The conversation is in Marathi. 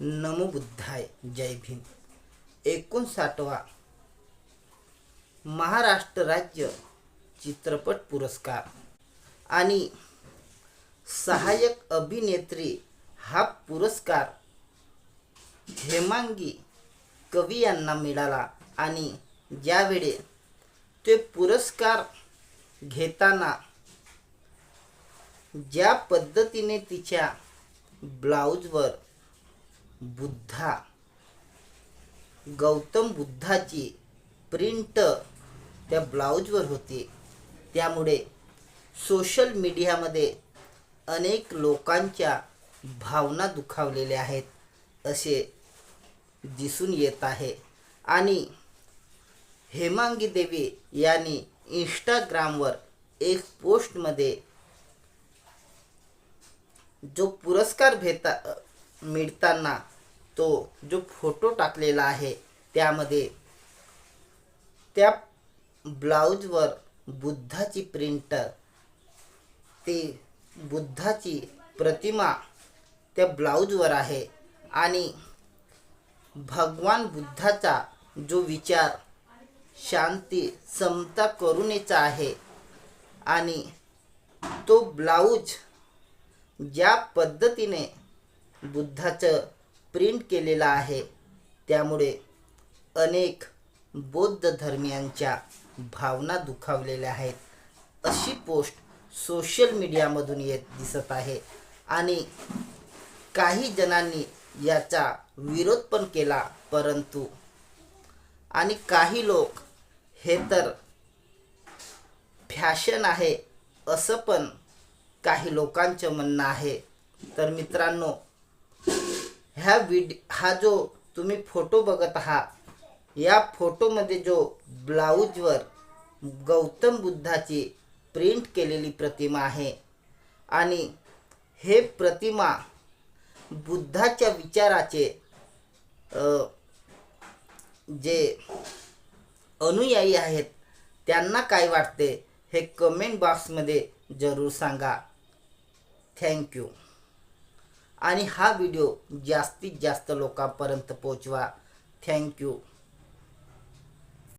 नमो बुद्धाय. जय भीम. एकोणसाठवा महाराष्ट्र राज्य चित्रपट पुरस्कार. आणि सहाय्यक अभिनेत्री हा पुरस्कार हेमांगी कवी यांना मिळाला. आणि ज्यावेळी ते पुरस्कार घेताना ज्या पद्धतीने तिच्या ब्लाऊजवर बुद्धा. गौतम बुद्धाची प्रिंट त्या ब्लाऊजवर होती. त्यामुळे सोशल मीडियामध्ये अनेक लोकांच्या भावना दुखावलेल्या आहेत असे दिसून येत आहे. आणि हेमांगी देवी यांनी इंस्टाग्रामवर एक पोस्टमध्ये जो पुरस्कार भेटा मिळताना तो जो फोटो टाकलेला आहे त्यामध्ये त्या ब्लाऊजवर बुद्धाची प्रिंट ती बुद्धाची प्रतिमा त्या ब्लाऊजवर आहे आणि भगवान बुद्धाचा जो विचार शांती समता करुणेचा आहे आणि तो ब्लाऊज ज्या पद्धतीने बुद्धाचं प्रिंट केलेला आहे. त्यामुळे अनेक बौद्ध धर्मियांच्या भावना दुखावलेल्या आहेत. अशी पोस्ट सोशल मीडियामधून येत दिसत आहे. आणि काही जणांनी याचा विरोध पण केला परंतु आणि काही लोक हे तर फॅशन आहे असं पण काही लोकांचं म्हणणं आहे. तर मित्रांनो ह्या विड हा जो तुम्ही फोटो बघत आहात या फोटोमध्ये जो ब्लाऊजवर गौतम बुद्धाची प्रिंट केलेली प्रतिमा आहे आणि हे प्रतिमा बुद्धाच्या विचाराचे जे अनुयायी आहेत त्यांना काय वाटते हे कमेंट बॉक्समध्ये जरूर सांगा. थँक्यू आणि हा व्हिडिओ जास्तीत जास्त लोकांपर्यंत पोचवा थँक्यू.